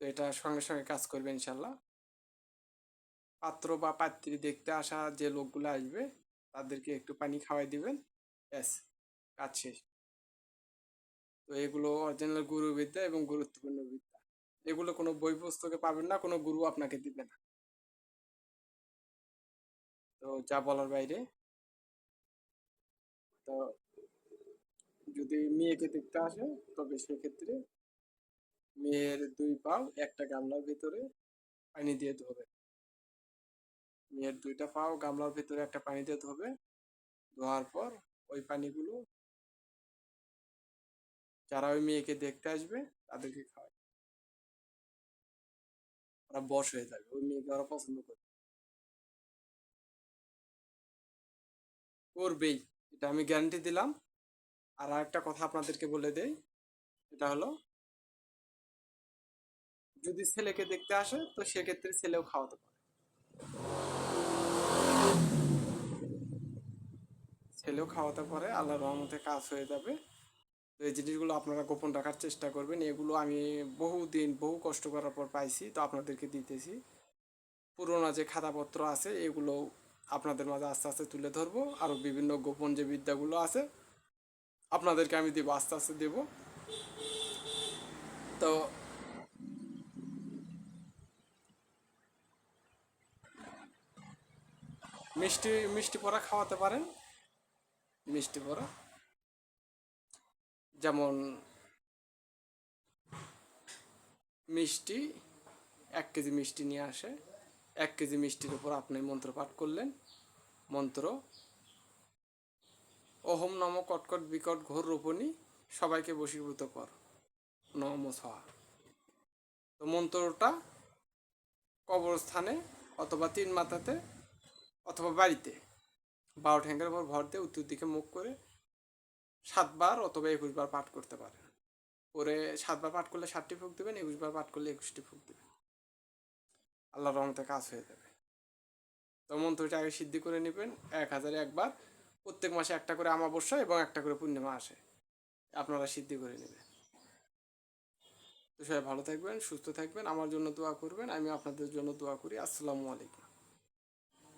তো এটা সঙ্গে সঙ্গে কাজ করবে ইনশাল্লাহ। পাত্র বা পাত্রী দেখতে আসা যে লোকগুলো আসবে, তাদেরকে একটু পানি খাওয়াই দিবেন। ব্যাস, কাজ শেষ। তো এগুলো অরিজিনাল গুরু বিদ্যা এবং গুরুত্বপূর্ণ বিদ্যা। এগুলো কোনো বই পুস্তকে পাবেন না, কোনো গুরু আপনাকে দিবে না। তো যা বলার বাইরে। তো যদি মেয়েকে দেখতে আসে, তবে সেক্ষেত্রে মেয়ের দুই পাও, একটা গামলার ভিতরে পানি দিয়ে ধোবে। মেয়ের দুইটা পাও, গামলার ভিতরে একটা পানি দিয়ে ধোবে। ধোয়ার পর ওই পানিগুলো যারা ওই মেয়েকে দেখতে আসবে, তাদেরকে খাওয়ায়। ওরা বশ হয়ে যাবে, ওই মেয়েকে ওরা পছন্দ করবে। করবেই, এটা আমি গ্যারান্টি দিলাম। আর একটা কথা আপনাদেরকে বলে দেই, এটা হলো যদি ছেলেকে দেখতে আসে, তো সেক্ষেত্রে ছেলেও খাওয়াতে পারে। ছেলেও খাওয়াতে পারে আল্লাহ রহমতে কাজ হয়ে যাবে। তো এই জিনিসগুলো আপনারা গোপন রাখার চেষ্টা করবেন। এগুলো আমি বহু দিন বহু কষ্ট করার পর পাইছি, তো আপনাদেরকে দিতেছি। পুরোনো যে খাতাপত্র আছে, এগুলো আপনাদের মাঝে আস্তে আস্তে তুলে ধরবো। আরও বিভিন্ন গোপন যে বিদ্যাগুলো আছে, আপনাদেরকে আমি দেবো, আস্তে আস্তে দেবো। তো মিষ্টি মিষ্টি পড়া খাওয়াতে পারেন। মিষ্টি পড়া যেমন মিষ্টি, এক কেজি মিষ্টি নিয়ে আসে। এক কেজি মিষ্টির উপর আপনি মন্ত্র পাঠ করলেন। মন্ত্র, ওহম নম কটকট বিকট ঘোর রূপণী, সবাইকে বশীভূত কর, নম সহা তো মন্ত্রটা কবরস্থানে অথবা তিন মাথাতে অথবা বাড়িতে। বারো ঠ্যাঙ্গের উপর ভর দিয়ে উত্তর দিকে মুখ করে সাতবার অথবা একুশ বার পাঠ করতে পারেন। করে সাতবার পাঠ করলে ষাটটি ফুক দেবেন একুশ বার পাঠ করলে একুশটি ফুক দেবেন। আল্লাহ রহমতে কাজ হয়ে যাবে। তো মন্ত্রটা আগে সিদ্ধি করে নেবেন, এক হাজারে একবার। প্রত্যেক মাসে একটা করে আমাবস্যা এবং একটা করে পূর্ণিমা আসে। আপনারা সিদ্ধি করে নেবেন। তো সবাই ভালো থাকবেন, সুস্থ থাকবেন, আমার জন্য দোয়া করবেন আমি আপনাদের জন্য দোয়া করি। আসসালামু আলাইকুম।